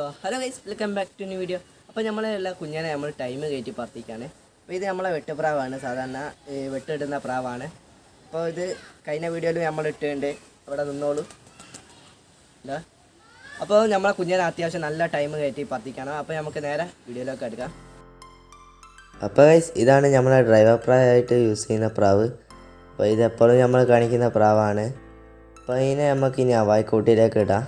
So hello guys welcome back to new video അപ്പോൾ നമ്മളെല്ലാം കുഞ്ഞിനെ നമ്മൾ ടൈം കയറ്റി പറത്തിക്കാണ് അപ്പോൾ ഇത് നമ്മളെ വെട്ടുപ്രാവാണ് സാധാരണ വെട്ടിടുന്ന പ്രാവാണ്. അപ്പോൾ ഇത് കഴിഞ്ഞ വീഡിയോയിൽ നമ്മൾ ഇട്ടിട്ടുണ്ട്. അവിടെ നിന്നോളൂ. അല്ലേ അപ്പോൾ നമ്മളെ കുഞ്ഞിനെ അത്യാവശ്യം നല്ല ടൈം കയറ്റി പറത്തിക്കണം അപ്പോൾ നമുക്ക് നേരെ വീഡിയോയിലൊക്കെ എടുക്കാം അപ്പോൾ ഗൈസ് ഇതാണ് നമ്മളെ ഡ്രൈവർ പ്രാവായിട്ട് യൂസ് ചെയ്യുന്ന പ്രാവ്. അപ്പോൾ ഇതെപ്പോഴും നമ്മൾ കാണിക്കുന്ന പ്രാവാണ്. അപ്പോൾ ഇതിനെ നമുക്കിനി അവായ്ക്കൂട്ടിലേക്ക് ഇടാം.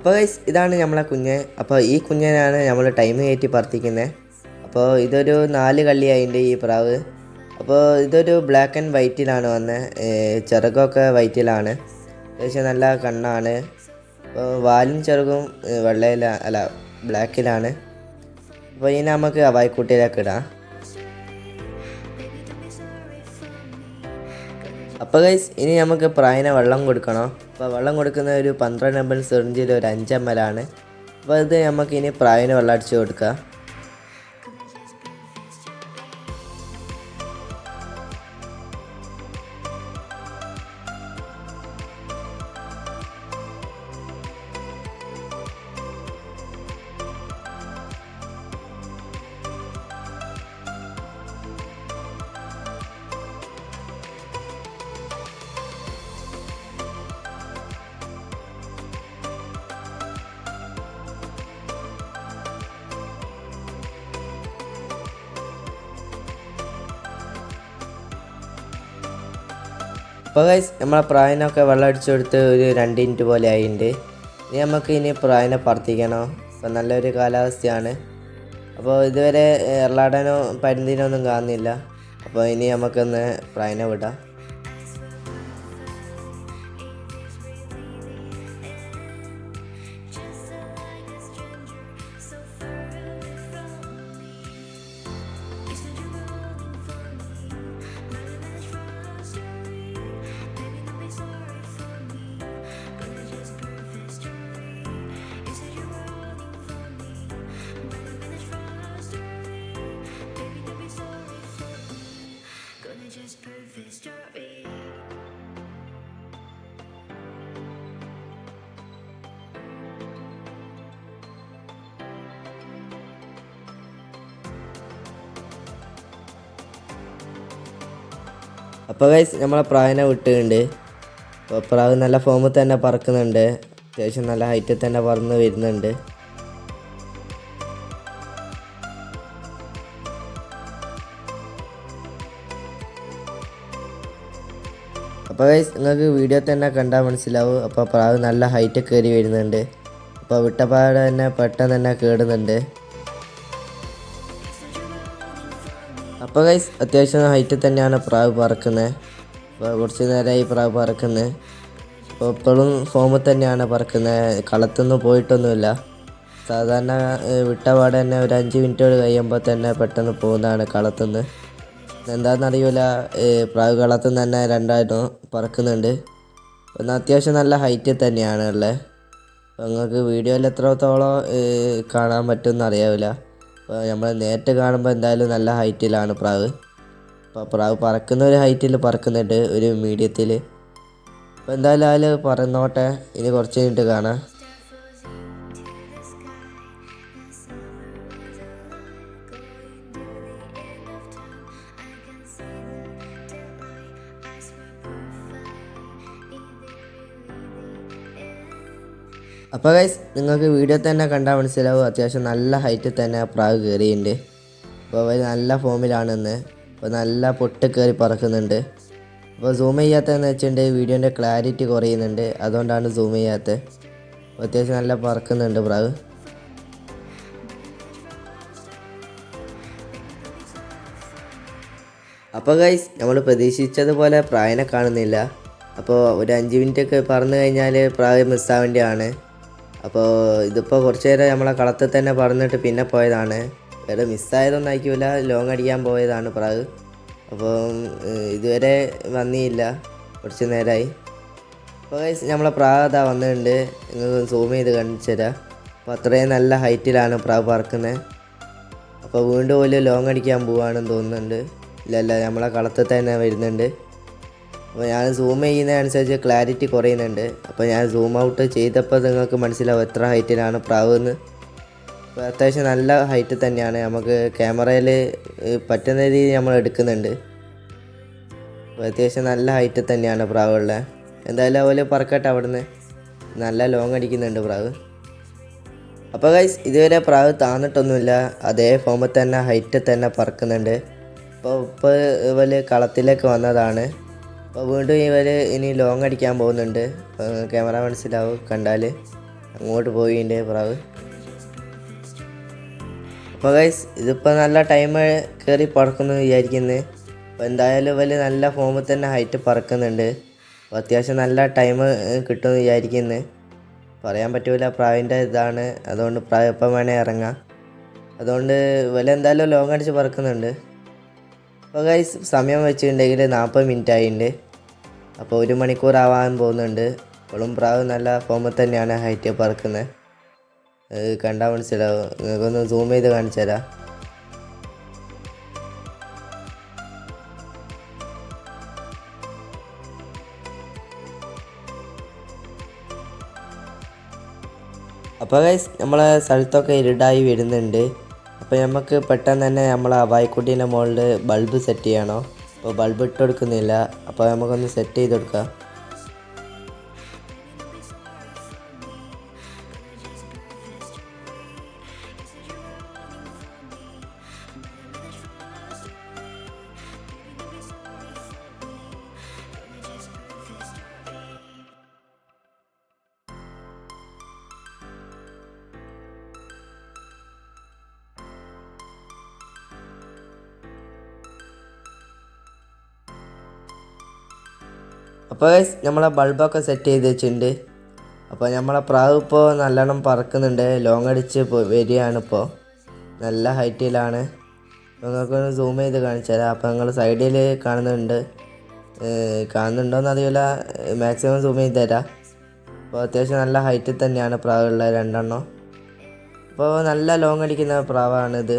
അപ്പോൾ ഗൈസ് ഇതാണ് നമ്മളെ കുഞ്ഞ്. അപ്പോൾ ഈ കുഞ്ഞിനാണ് നമ്മൾ ടൈം കയറ്റി പറത്തിക്കുന്നത് അപ്പോൾ ഇതൊരു നാല് കള്ളിയായിട്ടുണ്ട് ഈ പ്രാവ്. അപ്പോൾ ഇതൊരു ബ്ലാക്ക് ആൻഡ് വൈറ്റിലാണ് വന്നത് ചിറകൊക്കെ വൈറ്റിലാണ് അത്യാവശ്യം നല്ല കണ്ണാണ്. അപ്പോൾ വാലും ചിറകും വെള്ളയില അല്ല ബ്ലാക്കിലാണ് അപ്പോൾ ഇനി നമുക്ക് അവായിക്കുട്ടിയിലേക്ക് ഇടാം. അപ്പോൾ ഗൈസ് ഇനി നമുക്ക് പ്രായനെ വെള്ളം കൊടുക്കണം? അപ്പോൾ വെള്ളം കൊടുക്കുന്ന ഒരു പന്ത്രണ്ട് എം എൽ സിറിഞ്ചിൽ ഒരു അഞ്ച് എം എൽ ആണ്. അപ്പോൾ ഇത് നമുക്ക് ഇനി പ്രായന് വെള്ളം അടിച്ച് കൊടുക്കുക അപ്പോൾ ഗൈസ് നമ്മളെ പ്രായനൊക്കെ വെള്ളം അടിച്ചു കൊടുത്ത് ഒരു രണ്ട് മിനിറ്റ് പോലെ ആയിട്ടുണ്ട് ഇനി നമുക്ക് ഇനി പ്രായനെ പറത്തിക്കണം അപ്പോൾ നല്ലൊരു കാലാവസ്ഥയാണ്. അപ്പോൾ ഇതുവരെ എറളാടനോ പരുന്തിനോ ഒന്നും കാണുന്നില്ല. അപ്പോൾ ഇനി നമുക്കൊന്ന് പ്രായനെ വിടാം. അപ്പോൾ ഗൈസ് നമ്മളെ പ്രാവിനെ വിട്ടിട്ടുണ്ട്. അപ്പോൾ പ്രാവ് നല്ല ഫോമിൽ തന്നെ പറക്കുന്നുണ്ട്. അത്യാവശ്യം നല്ല ഹൈറ്റിൽ തന്നെ പറന്ന് വരുന്നുണ്ട്. അപ്പോൾ ഗൈസ് നിങ്ങൾക്ക് വീഡിയോ തന്നെ കണ്ടാൽ മനസ്സിലാവും. അപ്പോൾ പ്രാവ് നല്ല ഹൈറ്റ് കയറി വരുന്നുണ്ട്. അപ്പോൾ വിട്ടപ്പാട് തന്നെ പെട്ടെന്ന് തന്നെ കേടുന്നുണ്ട്. അപ്പോൾ ഗൈസ് അത്യാവശ്യം ഹൈറ്റിൽ തന്നെയാണ് പ്രാവ് പറക്കുന്നത്. അപ്പോൾ കുറച്ച് നേരമായി പ്രാവ് പറക്കുന്നത്. അപ്പോൾ ഇപ്പോഴും ഫോമിൽ തന്നെയാണ് പറക്കുന്നത്. കളത്തൊന്നും പോയിട്ടൊന്നുമില്ല. സാധാരണ വിട്ടപാട് വിട്ട പാടെ തന്നെ ഒരു അഞ്ച് മിനിറ്റോട് കഴിയുമ്പോൾ തന്നെ പെട്ടെന്ന് പോകുന്നതാണ് കളത്തുനിന്ന്. എന്താണെന്നറിയില്ല പ്രാവ് കളത്തുനിന്ന് തന്നെ രണ്ടായിരം പറക്കുന്നുണ്ട്. ഒന്ന് അത്യാവശ്യം നല്ല ഹൈറ്റിൽ തന്നെയാണ് ഉള്ളത്. നിങ്ങൾക്ക് വീഡിയോയിൽ എത്രത്തോളം കാണാൻ പറ്റുമെന്ന് അറിയാവില്ല. അപ്പോൾ നമ്മൾ നേരിട്ട് കാണുമ്പോൾ എന്തായാലും നല്ല ഹൈറ്റിലാണ് പ്രാവ്. അപ്പോൾ പ്രാവ് പറക്കുന്ന ഒരു ഹൈറ്റിൽ പറക്കുന്നുണ്ട് ഒരു മീഡിയത്തിൽ അപ്പോൾ എന്തായാലും അതിൽ പറന്നോട്ടെ ഇനി കുറച്ച് കഴിഞ്ഞിട്ട് കാണാം. അപ്പോൾ ഗൈസ് നിങ്ങൾക്ക് വീഡിയോ തന്നെ കണ്ടാൽ മനസ്സിലാവും അത്യാവശ്യം നല്ല ഹൈറ്റിൽ തന്നെ ആ പ്രാവ് കയറിയിട്ടുണ്ട് അപ്പോൾ അവർ നല്ല ഫോമിലാണെന്ന് അപ്പോൾ നല്ല പൊട്ട് കയറി പറക്കുന്നുണ്ട്. അപ്പോൾ സൂം ചെയ്യാത്തതെന്ന് വെച്ചിട്ടുണ്ടെങ്കിൽ വീഡിയോന്റെ ക്ലാരിറ്റി കുറയുന്നുണ്ട്. അതുകൊണ്ടാണ് സൂം ചെയ്യാത്തത്. അപ്പോൾ അത്യാവശ്യം നല്ല പറക്കുന്നുണ്ട് പ്രാവ് അപ്പോൾ ഗൈസ് നമ്മൾ പ്രതീക്ഷിച്ചതുപോലെ പ്രായനെ കാണുന്നില്ല. അപ്പോൾ ഒരു അഞ്ച് മിനിറ്റ് ഒക്കെ പറന്നു കഴിഞ്ഞാൽ പ്രായം മിസ്സാവേണ്ടിയാണ് അപ്പോൾ ഇതിപ്പോൾ കുറച്ച് നേരം നമ്മളെ കളത്തിൽ തന്നെ പറഞ്ഞിട്ട് പിന്നെ പോയതാണ്. വേറെ മിസ്സായതൊന്നും ആയിരിക്കില്ല ലോങ് അടിക്കാൻ പോയതാണ് പ്രാവ്. അപ്പോൾ ഇതുവരെ വന്നിയില്ല. കുറച്ച് നേരമായി അപ്പോൾ നമ്മളെ പ്രാവ് അതാ വന്നിട്ടുണ്ട്. നിങ്ങൾക്ക് സൂം ചെയ്ത് കാണിച്ചു തരാം. അപ്പോൾ അത്രയും നല്ല ഹൈറ്റിലാണ് പ്രാവ് പറക്കുന്നത്. അപ്പോൾ വീണ്ടും പോലും ലോങ് അടിക്കാൻ പോവാണെന്ന് തോന്നുന്നുണ്ട്. ഇല്ല നമ്മളെ കളത്തിൽ തന്നെ വരുന്നുണ്ട്. അപ്പോൾ ഞാൻ സൂം ചെയ്യുന്നതനുസരിച്ച് ക്ലാരിറ്റി കുറയുന്നുണ്ട്. അപ്പോൾ ഞാൻ സൂം ഔട്ട് ചെയ്തപ്പോൾ നിങ്ങൾക്ക് മനസ്സിലാവും എത്ര ഹൈറ്റിലാണ് പ്രാവ് എന്ന്. അപ്പോൾ അത്യാവശ്യം നല്ല ഹൈറ്റ് തന്നെയാണ്. നമുക്ക് ക്യാമറയിൽ പറ്റുന്ന രീതിയിൽ നമ്മൾ എടുക്കുന്നുണ്ട്. അപ്പോൾ അത്യാവശ്യം നല്ല ഹൈറ്റ് തന്നെയാണ് പ്രാവുള്ള. എന്തായാലും അതുപോലെ പറക്കട്ടെ അവിടുന്ന്. നല്ല ലോങ് അടിക്കുന്നുണ്ട് പ്രാവ്. അപ്പോൾ ഗൈസ് ഇതുവരെ പ്രാവ് താന്നിട്ടൊന്നുമില്ല. അതേ ഫോമിൽ തന്നെ ഹൈറ്റ് തന്നെ പറക്കുന്നുണ്ട്. അപ്പോൾ ഇപ്പോൾ ഇവർ കളത്തിലേക്ക് വന്നതാണ്. അപ്പോൾ വീണ്ടും ഇവർ ഇനി ലോങ് അടിക്കാൻ പോകുന്നുണ്ട്. ക്യാമറ മനസ്സിലാവും കണ്ടാൽ അങ്ങോട്ട് പോയി എന്റെ പ്രാവ് അപ്പോൾ ഗൈസ് ഇതിപ്പോൾ നല്ല ടൈം കയറി പറക്കുന്നു വിചാരിക്കുന്നത് അപ്പോൾ എന്തായാലും ഇവർ നല്ല ഫോമിൽ തന്നെ ഹൈറ്റ് പറക്കുന്നുണ്ട്. അപ്പോൾ അത്യാവശ്യം നല്ല ടൈം കിട്ടുമെന്ന് വിചാരിക്കുന്നത് പറയാൻ പറ്റില്ല പ്രാവിന്റെ ഇതാണ്. അതുകൊണ്ട് പ്രാവ് എപ്പം വേണേൽ ഇറങ്ങാം. അതുകൊണ്ട് വില എന്തായാലും ലോങ് അടിച്ച് പറക്കുന്നുണ്ട്. അപ്പോൾ ഗൈസ് സമയം വെച്ചിട്ടുണ്ടെങ്കിൽ നാൽപ്പത് മിനിറ്റ് ആയിട്ടുണ്ട് അപ്പോൾ ഒരു മണിക്കൂർ ആവാൻ പോകുന്നുണ്ട്. ഇപ്പോഴും പ്രാവ് നല്ല ഫോമിൽ തന്നെയാണ് ഹൈറ്റ് പറക്കുന്നത് കണ്ടാൽ മനസ്സിലാവും. നിങ്ങൾക്കൊന്ന് സൂം ചെയ്ത് കാണിച്ചു തരാം. അപ്പോൾ ഗൈസ് നമ്മളെ സ്ഥലത്തൊക്കെ ഇരുടായി വരുന്നുണ്ട്. അപ്പോൾ നമുക്ക് പെട്ടെന്ന് തന്നെ നമ്മൾ ആ വായ്ക്കുട്ടീന്റെ മുകളിൽ ബൾബ് സെറ്റ് ചെയ്യണം. അപ്പോൾ ബൾബ് ഇട്ട് കൊടുക്കുന്നില്ല അപ്പോൾ നമുക്കൊന്ന് സെറ്റ് ചെയ്ത് കൊടുക്കാം അപ്പോൾ നമ്മളെ ബൾബൊക്കെ സെറ്റ് ചെയ്ത് വെച്ചിട്ടുണ്ട്. അപ്പോൾ നമ്മളെ പ്രാവ് ഇപ്പോൾ നല്ലോണം പറക്കുന്നുണ്ട്. ലോങ് അടിച്ച് വരികയാണ് ഇപ്പോൾ നല്ല ഹൈറ്റിലാണ് നിങ്ങൾക്ക് സൂം ചെയ്ത് കാണിച്ചു തരാം. അപ്പോൾ നിങ്ങൾ സൈഡിൽ കാണുന്നുണ്ട്. കാണുന്നുണ്ടോയെന്ന് അറിയില്ല. മാക്സിമം സൂം ചെയ്ത് തരാം. അപ്പോൾ അത്യാവശ്യം നല്ല ഹൈറ്റിൽ തന്നെയാണ് പ്രാവുള്ള രണ്ടെണ്ണം. അപ്പോൾ നല്ല ലോങ് അടിക്കുന്ന പ്രാവാണിത്.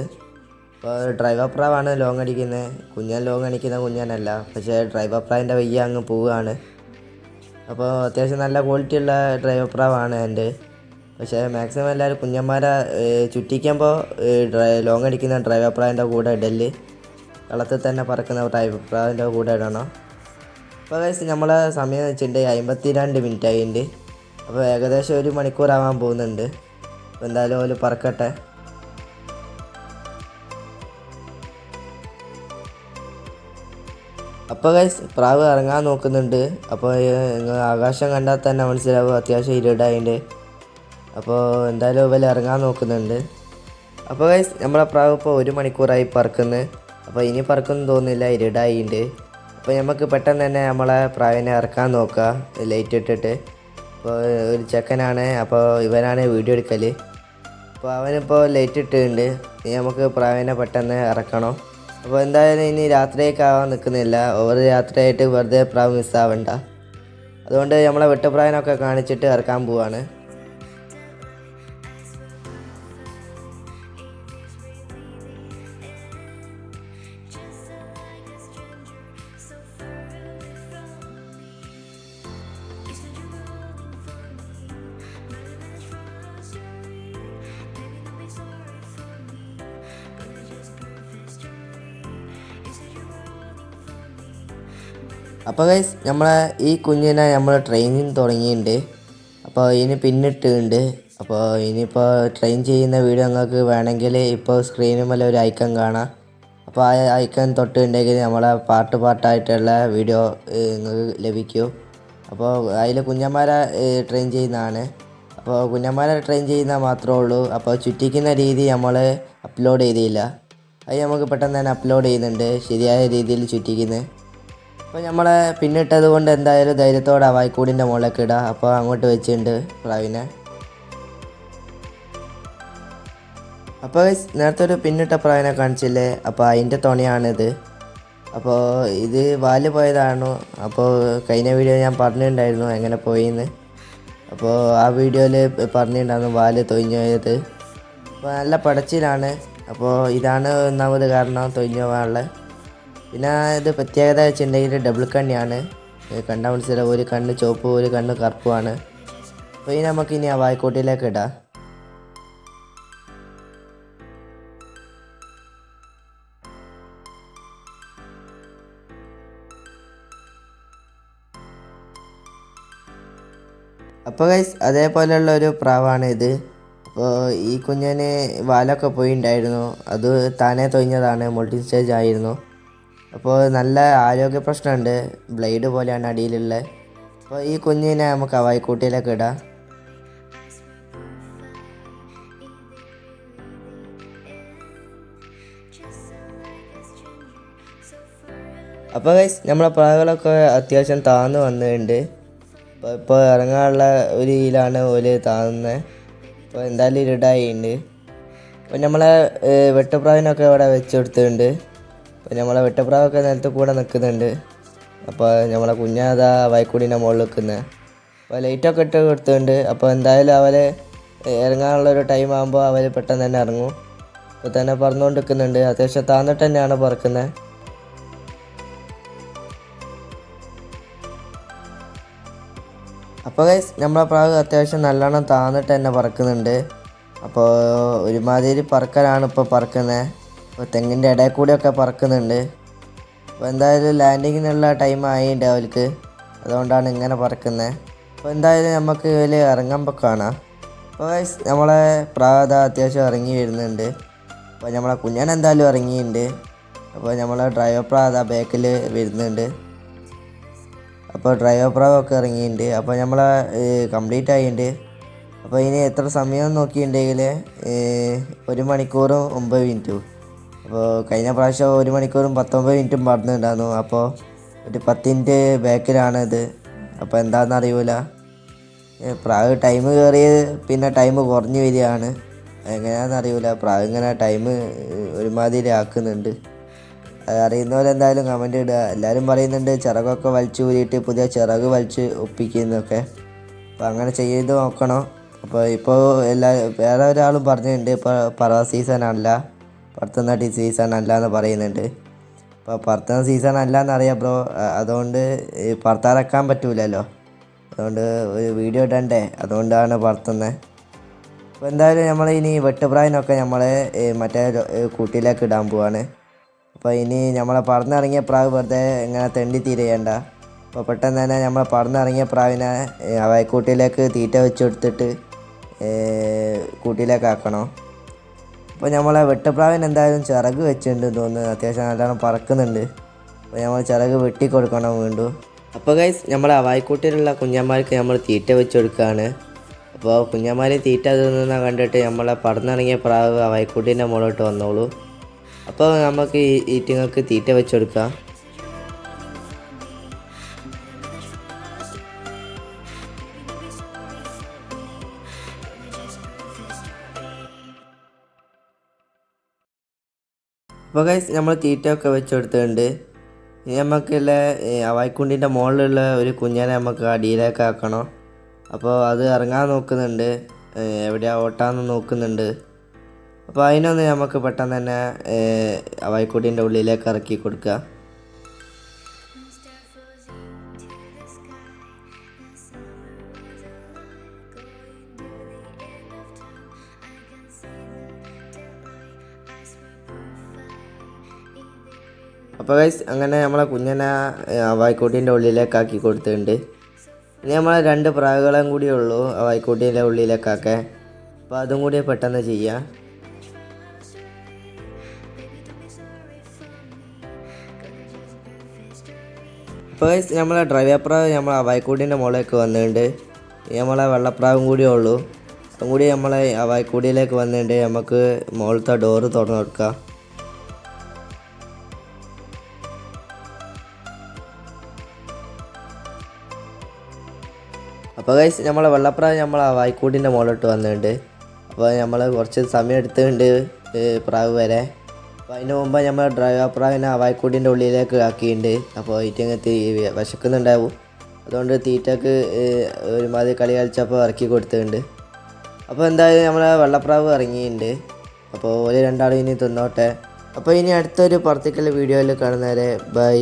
അപ്പോൾ ഡ്രൈവർ പ്രാവാണ് ലോങ് അടിക്കുന്നത്. കുഞ്ഞാൻ ലോങ് അടിക്കുന്ന കുഞ്ഞാനല്ല. പക്ഷേ ഡ്രൈവർ പ്രാവിന്റെ വയ്യ അങ്ങ് പോവുകയാണ്. അപ്പോൾ അത്യാവശ്യം നല്ല ക്വാളിറ്റി ഉള്ള ഡ്രൈവർ പ്രാവാണ് എന്റെ. പക്ഷേ മാക്സിമം എല്ലാവരും കുഞ്ഞന്മാരെ ചുറ്റിക്കുമ്പോൾ ലോങ് അടിക്കുന്ന ഡ്രൈവർ പ്രാവിന്റെ കൂടെ ഇടൽ. കളത്തിൽ തന്നെ പറക്കുന്ന ഡ്രൈവർ പ്രാവിന്റെ കൂടെ ഇടണം. അപ്പോൾ കഴിച്ച് നമ്മളെ സമയം വെച്ചിട്ടുണ്ട് അമ്പത്തി രണ്ട് മിനിറ്റ് ആയിട്ടുണ്ട്. അപ്പോൾ ഏകദേശം ഒരു മണിക്കൂറാവാൻ പോകുന്നുണ്ട്. അപ്പോൾ എന്തായാലും ഓൽ പറക്കട്ടെ. അപ്പോൾ ഗൈസ് പ്രാവ് ഇറങ്ങാൻ നോക്കുന്നുണ്ട്. അപ്പോൾ നിങ്ങൾ ആകാശം കണ്ടാൽ തന്നെ മനസ്സിലാവും അത്യാവശ്യം ഇരുടായിട്ട് അപ്പോൾ എന്തായാലും ഇവൽ ഇറങ്ങാൻ നോക്കുന്നുണ്ട്. അപ്പോൾ ഗൈസ് നമ്മളെ പ്രാവ് ഇപ്പോൾ ഒരു മണിക്കൂറായി പറക്കുന്നു. അപ്പോൾ ഇനി പറക്കുന്നു തോന്നുന്നില്ല ഇരുടായിട്ട് അപ്പോൾ നമുക്ക് പെട്ടെന്ന് തന്നെ നമ്മളെ പ്രാവിനെ ഇറക്കാൻ നോക്കാം ലൈറ്റ് ഇട്ടിട്ട്. അപ്പോൾ ഒരു ചെക്കനാണ് അപ്പോൾ ഇവനാണ് വീഡിയോ എടുക്കൽ അപ്പോൾ അവനിപ്പോൾ ലൈറ്റ് ഇട്ടിട്ടുണ്ട്. ഇനി നമുക്ക് പ്രാവിനെ പെട്ടെന്ന് ഇറക്കണം. അപ്പോൾ എന്തായാലും ഇനി രാത്രിയൊക്കെ ആവാൻ നിൽക്കുന്നില്ല. ഓവർ രാത്രിയായിട്ട് വെറുതെ പ്രാവ് മിസ്സാവണ്ട അതുകൊണ്ട് നമ്മളെ വെട്ടുപ്രായനൊക്കെ കാണിച്ചിട്ട് ഇറക്കാൻ പോവാണ്. അപ്പോൾ ഗൈസ് നമ്മളെ ഈ കുഞ്ഞിനെ നമ്മൾ ട്രെയിനിങ് തുടങ്ങിയിട്ടുണ്ട്. അപ്പോൾ ഇനി പിന്നിട്ടുണ്ട് അപ്പോൾ ഇനിയിപ്പോൾ ട്രെയിൻ ചെയ്യുന്ന വീഡിയോ നിങ്ങൾക്ക് വേണമെങ്കിൽ ഇപ്പോൾ സ്ക്രീനിൽ മേലെ ഒരു ഐക്കൺ കാണാം. അപ്പോൾ ആ ഐക്കൺ തൊട്ടുണ്ടെങ്കിൽ നമ്മളെ പാട്ട് പാട്ടായിട്ടുള്ള വീഡിയോ നിങ്ങൾക്ക് ലഭിക്കും. അപ്പോൾ അതിൽ കുഞ്ഞന്മാരെ ട്രെയിൻ ചെയ്യുന്നതാണ്. അപ്പോൾ കുഞ്ഞന്മാരെ ട്രെയിൻ ചെയ്യുന്ന മാത്രമേ ഉള്ളൂ. അപ്പോൾ ചുറ്റിക്കുന്ന രീതി നമ്മൾ അപ്ലോഡ് ചെയ്തില്ല. അത് നമുക്ക് പെട്ടെന്ന് തന്നെ അപ്ലോഡ് ചെയ്യുന്നുണ്ട്. ശരിയായ രീതിയിൽ ചുറ്റിക്കുന്നത് അപ്പോൾ നമ്മളെ പിന്നിട്ടത് കൊണ്ട് എന്തായാലും ധൈര്യത്തോടെ വായ്ക്കൂടിന്റെ മുകളിലേക്ക് ഇടാം. അപ്പോൾ അങ്ങോട്ട് വെച്ചിട്ടുണ്ട് പ്രാവിനെ അപ്പോൾ നേരത്തെ ഒരു പിന്നിട്ട പ്രാവിനെ കാണിച്ചില്ലേ? അപ്പോൾ അതിന്റെ തുണയാണിത്. അപ്പോൾ ഇത് വാൽ പോയതാണ്. അപ്പോൾ കഴിഞ്ഞ വീഡിയോ ഞാൻ പറഞ്ഞിട്ടുണ്ടായിരുന്നു എങ്ങനെ പോയിന്ന്. അപ്പോൾ ആ വീഡിയോയിൽ പറഞ്ഞിട്ടുണ്ടായിരുന്നു വാൽ തൊഴിഞ്ഞു പോയത്. അപ്പോൾ നല്ല പടച്ചിലാണ്. അപ്പോൾ ഇതാണ് ഒന്നാമത് കാരണം തൊഴിഞ്ഞു പോകാനുള്ള പിന്നെ ഇത് പ്രത്യേകത വെച്ചിട്ടുണ്ടെങ്കിൽ ഡബിൾ കണ്ണിയാണ്. കണ്ടാൽ മനസ്സിലാവും. ഒരു കണ്ണ് ചുവപ്പ് ഒരു കണ്ണ് കറുപ്പുമാണ്. അപ്പോൾ ഇനി നമുക്ക് ഇനി ആ വായ്ക്കോട്ടിലേക്ക് ഇടാം. അപ്പോൾ ഗൈസ് അതേപോലെയുള്ള ഒരു പ്രാവാണ് ഇത്. അപ്പോൾ ഈ കുഞ്ഞിന് വാലൊക്കെ പോയിണ്ടായിരുന്നു അത് താനേ തൊഴിഞ്ഞതാണ്. മൾട്ടി സ്റ്റേജ് ആയിരുന്നു. അപ്പോൾ നല്ല ആരോഗ്യ പ്രശ്നമുണ്ട്. ബ്ലേഡ് പോലെയാണ് അടിയിലുള്ളത് അപ്പോൾ ഈ കുഞ്ഞിനെ നമുക്ക് അവായിക്കൂട്ടിയിലേക്ക് ഇടാം. അപ്പോൾ ഗൈസ് നമ്മളെ പ്രാവുകളൊക്കെ അത്യാവശ്യം താന്ന് വന്നിട്ടുണ്ട്. അപ്പോൾ ഇപ്പോൾ ഇറങ്ങാനുള്ള ഒരു ഇതിലാണ് ഓൽ താന്നുന്നത് അപ്പോൾ എന്തായാലും ഇരുടായിട്ടുണ്ട് അപ്പോൾ നമ്മളെ വെട്ടുപ്രാവിനൊക്കെ ഇവിടെ വെച്ച് കൊടുത്തിട്ടുണ്ട്. അപ്പോൾ നമ്മളെ വെട്ടപ്രാവൊക്കെ നിലത്ത് കൂടെ നിൽക്കുന്നുണ്ട്. അപ്പോൾ നമ്മളെ കുഞ്ഞാതാ വൈക്കൂടിന്റെ മുകളിൽ നിൽക്കുന്നത് അപ്പോൾ ലൈറ്റൊക്കെ ഇട്ട് കൊടുത്തിട്ടുണ്ട് അപ്പോൾ എന്തായാലും അവർ ഇറങ്ങാനുള്ള ഒരു ടൈം ആകുമ്പോൾ അവർ പെട്ടെന്ന് തന്നെ ഇറങ്ങും. ഇപ്പോൾ തന്നെ പറന്നുകൊണ്ട് നിൽക്കുന്നുണ്ട്. അത്യാവശ്യം താന്നിട്ട് തന്നെയാണ് പറക്കുന്നത് അപ്പോൾ ഗൈസ് നമ്മളെ പ്രാവ് അത്യാവശ്യം നല്ലോണം താന്നിട്ട് തന്നെ പറക്കുന്നുണ്ട്. അപ്പോൾ ഒരുമാതിരി പറക്കലാണ് ഇപ്പോൾ പറക്കുന്നത് അപ്പോൾ തെങ്ങിന്റെ ഇടയിൽ കൂടിയൊക്കെ പറക്കുന്നുണ്ട്. അപ്പോൾ എന്തായാലും ലാൻഡിങ്ങിനുള്ള ടൈം ആയിട്ടുണ്ട് അവർക്ക് അതുകൊണ്ടാണ് ഇങ്ങനെ പറക്കുന്നത് അപ്പോൾ എന്തായാലും നമുക്ക് ഇതിൽ ഇറങ്ങുമ്പോൾ കാണാം. അപ്പോൾ നമ്മളെ പ്രാത അത്യാവശ്യം ഇറങ്ങി വരുന്നുണ്ട്. അപ്പോൾ നമ്മളെ കുഞ്ഞൻ എന്തായാലും ഇറങ്ങിയിട്ടുണ്ട് അപ്പോൾ നമ്മളെ ഡ്രൈവർ പ്രാത ബാക്കിൽ വരുന്നുണ്ട്. അപ്പോൾ ഡ്രൈവർ പ്രാവൊക്കെ ഇറങ്ങിയിട്ടുണ്ട് അപ്പോൾ നമ്മളെ കംപ്ലീറ്റ് ആയിട്ടുണ്ട് അപ്പോൾ ഇനി എത്ര സമയം നോക്കിയിട്ടുണ്ടെങ്കിൽ ഒരു മണിക്കൂറും ഒമ്പത് മിനിറ്റും. കഴിഞ്ഞ പ്രാവശ്യം ഒരു മണിക്കൂറും പത്തൊമ്പത് മിനിറ്റും പറഞ്ഞിട്ടുണ്ടായിരുന്നു അപ്പോൾ ഒരു പത്ത് മിനിറ്റ് ബാക്കിലാണ് ഇത്. അപ്പോൾ എന്താണെന്ന് അറിയൂല. പ്രാവ് ടൈം കയറിയത് പിന്നെ ടൈം കുറഞ്ഞു വരികയാണ്. എങ്ങനെയാണെന്ന് അറിയൂല. പ്രാവ് ഇങ്ങനെ ടൈം ഒരുമാതിരി ആക്കുന്നുണ്ട്. അറിയുന്നവരെന്തായാലും കമന്റ് ഇടുക. എല്ലാവരും പറയുന്നുണ്ട് ചിറകൊക്കെ വലിച്ചു കൂരിയിട്ട് പുതിയ ചിറക് വലിച്ച് ഒപ്പിക്കുന്നൊക്കെ അപ്പോൾ അങ്ങനെ ചെയ്ത് നോക്കണം. അപ്പോൾ ഇപ്പോൾ എല്ലാ വേറെ ഒരാളും പറഞ്ഞിട്ടുണ്ട്. ഇപ്പോൾ പറവ സീസൺ പർത്തനാട്ടി സീസൺ അല്ല എന്ന് പറയുന്നുണ്ട്. അപ്പോൾ പറത്തുന്ന സീസൺ അല്ല എന്നറിയാം ബ്രോ അതുകൊണ്ട് പറത്താറക്കാൻ പറ്റൂലല്ലോ. അതുകൊണ്ട് ഒരു വീഡിയോ ഇടണ്ടേ? അതുകൊണ്ടാണ് പറത്തുന്നത് അപ്പോൾ എന്തായാലും നമ്മൾ ഇനി വെട്ടുപ്രായനൊക്കെ നമ്മൾ മറ്റേ കൂട്ടിലേക്ക് ഇടാൻ പോവാണ്. അപ്പോൾ ഇനി നമ്മളെ പറന്നിറങ്ങിയ പ്രാവ് വെറുതെ ഇങ്ങനെ തെണ്ടി തീരേണ്ട അപ്പോൾ പെട്ടെന്ന് തന്നെ നമ്മളെ പറന്നിറങ്ങിയ പ്രാവിനെ അവയക്കൂട്ടിലേക്ക് തീറ്റ വെച്ച് കൊടുത്തിട്ട് ഏ, കൂട്ടിലേക്ക് ആക്കണം. അപ്പോൾ നമ്മളെ വെട്ടുപ്രാവിന് എന്തായാലും ചിറക് വെച്ചിട്ടുണ്ട് തോന്നുന്നു. അത്യാവശ്യം നല്ലോണം പറക്കുന്നുണ്ട്. അപ്പോൾ നമ്മൾ ചിറക് വെട്ടി കൊടുക്കണം വീണ്ടും. അപ്പോൾ ഗൈസ് നമ്മളെ അവായിക്കൂട്ടിലുള്ള കുഞ്ഞന്മാർക്ക് നമ്മൾ തീറ്റ വെച്ച് കൊടുക്കുകയാണ് അപ്പോൾ കുഞ്ഞന്മാർ തീറ്റ തിന്നുന്ന കണ്ടിട്ട് നമ്മളെ പടന്നിറങ്ങിയ പ്രാവ് അവായിക്കൂട്ടിന്റെ മുകളിലോട്ട് വന്നോളൂ. അപ്പോൾ നമുക്ക് ഈ ഈറ്റിങ്ങൾക്ക് തീറ്റ വെച്ച് കൊടുക്കാം. അപ്പോൾ ഗൈസ് നമ്മൾ തീറ്റയൊക്കെ വെച്ചെടുത്തിട്ടുണ്ട്. ഇനി നമുക്കുള്ള വൈക്കുണ്ടിന്റെ മുകളിലുള്ള ഒരു കുഞ്ഞിനെ നമുക്ക് അടിയിലേക്ക് ആക്കണം. അപ്പോൾ അത് ഇറങ്ങാൻ നോക്കുന്നുണ്ട്. എവിടെയാ ഓട്ടാന്ന് നോക്കുന്നുണ്ട്. അപ്പോൾ അതിനൊന്ന് നമുക്ക് പെട്ടെന്ന് തന്നെ അവായിക്കുട്ടിന്റെ ഉള്ളിലേക്ക് ഇറക്കി കൊടുക്കുക അപ്പോൾ ഗൈസ് അങ്ങനെ നമ്മളെ കുഞ്ഞനെ വായിക്കോട്ടീന്റെ ഉള്ളിലേക്ക് ആക്കി കൊടുത്തിട്ടുണ്ട്. ഇനി നമ്മളെ രണ്ട് പ്രാവുകളും കൂടിയേ ഉള്ളൂ വായിക്കോട്ടീന്റെ ഉള്ളിലേക്കൊക്കെ. അപ്പോൾ അതും കൂടി പെട്ടെന്ന് ചെയ്യാം. അപ്പോൾ ഗൈസ് നമ്മളെ ഡ്രൈവർ പ്രാവ് നമ്മളെ വായിക്കോട്ടീന്റെ മുകളിലേക്ക് വന്നിട്ടുണ്ട്. നമ്മളെ വെള്ളപ്രാവും കൂടിയേ ഉള്ളൂ. അതും കൂടി നമ്മളെ വായിക്കോടിയിലേക്ക് വന്നിട്ടുണ്ട്. നമുക്ക് മുകളിലത്തെ ഡോറ് തുറന്നു കൊടുക്കാം അപ്പോൾ ഗൈസ് നമ്മളെ വെള്ളപ്രാവ് നമ്മളെ വായിക്കൂട്ടിന്റെ മുകളിലോട്ട് വന്നിട്ടുണ്ട്. അപ്പോൾ നമ്മൾ കുറച്ച് സമയം എടുത്തിട്ടുണ്ട് പ്രാവ് വരെ. അപ്പോൾ അതിന് മുമ്പ് നമ്മൾ ഡ്രൈവർ പ്രാവിനെ വായിക്കൂട്ടിന്റെ ഉള്ളിലേക്ക് ആക്കിയിട്ടുണ്ട്. അപ്പോൾ ഈറ്റങ്ങ് തീ വിശക്കുന്നുണ്ടാവും. അതുകൊണ്ട് തീറ്റക്ക് ഒരുമാതിരി കളി കളിച്ചപ്പോൾ ഇറക്കി കൊടുത്തിട്ടുണ്ട്. അപ്പോൾ എന്തായാലും നമ്മളെ വെള്ളപ്രാവ് ഇറങ്ങിയിട്ടുണ്ട്. അപ്പോൾ ഒരു രണ്ടാളും ഇനി തിന്നോട്ടെ. അപ്പോൾ ഇനി അടുത്തൊരു പർട്ടിക്കുലർ വീഡിയോയിൽ കാണുന്നവരെ ബൈ.